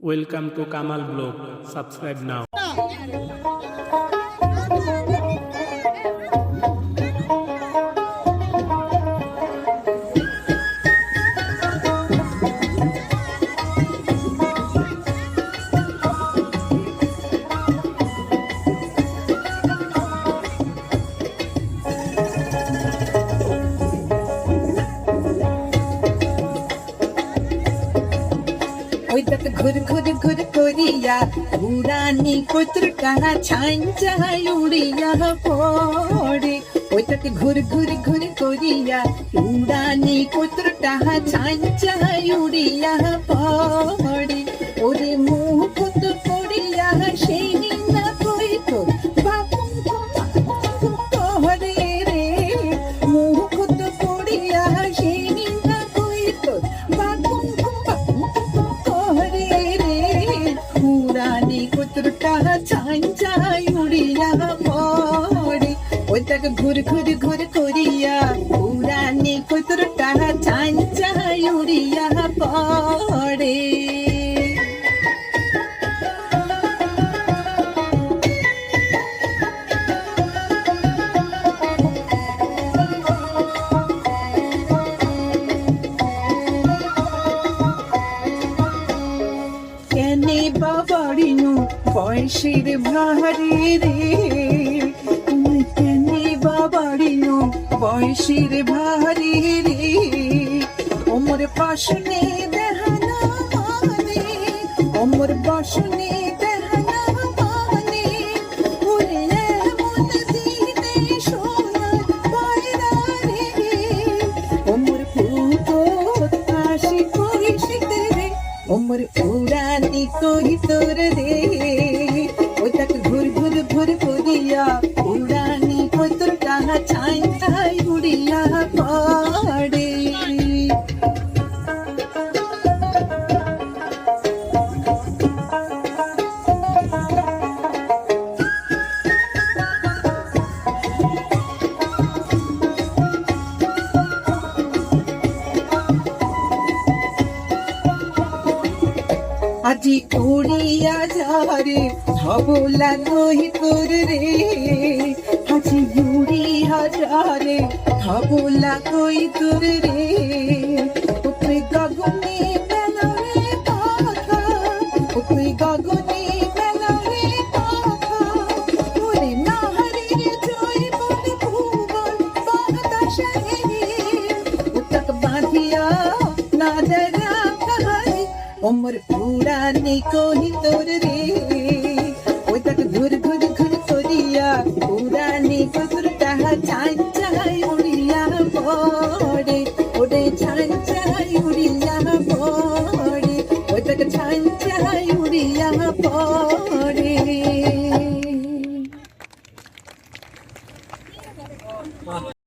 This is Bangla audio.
Welcome to Kamal blog subscribe now ওই দেখ ঘুর ঘুর ঘুর করিয়া উড়ানি কুত্রটা ছাঞ্চাই উড়িয়া পড়ে। ওই দেখ ঘুর ঘুর ঘুর করিয়া উড়ানি কুত্রটা ছাঞ্চাই উড়িয়া পড়ে। উড়ানি চাই চাই উড়িয়া পড়ে। ওই তাকে ঘুর ঘুর ঘুর করিয়া উড়ানি ছাঞ্চাই বয়সের ভারে রে তুমি কেনে বাবারিনু বয়সের ভারে রে ওমর পাশনে দেহানা মানে ওমর রে, ওমর উড়ানি কই তোর রে করিয়া আজি উড়িয়া যারে হবলা নহি তোর রে। আজি উড়িয়া যারে হবলা কই তোর রে। তুই গগনে বেলারে কথা তুই ওমর পুরানি কহি তোর রে ওই তাক ঘুর ঘুর ঘুর করিয়া পুরানি কতুর তাহা চাই চাই উড়িয়া পড়ে ওডে চাই চাই উড়িয়া পড়ে ওই তাক চাই চাই উড়িয়া পড়ে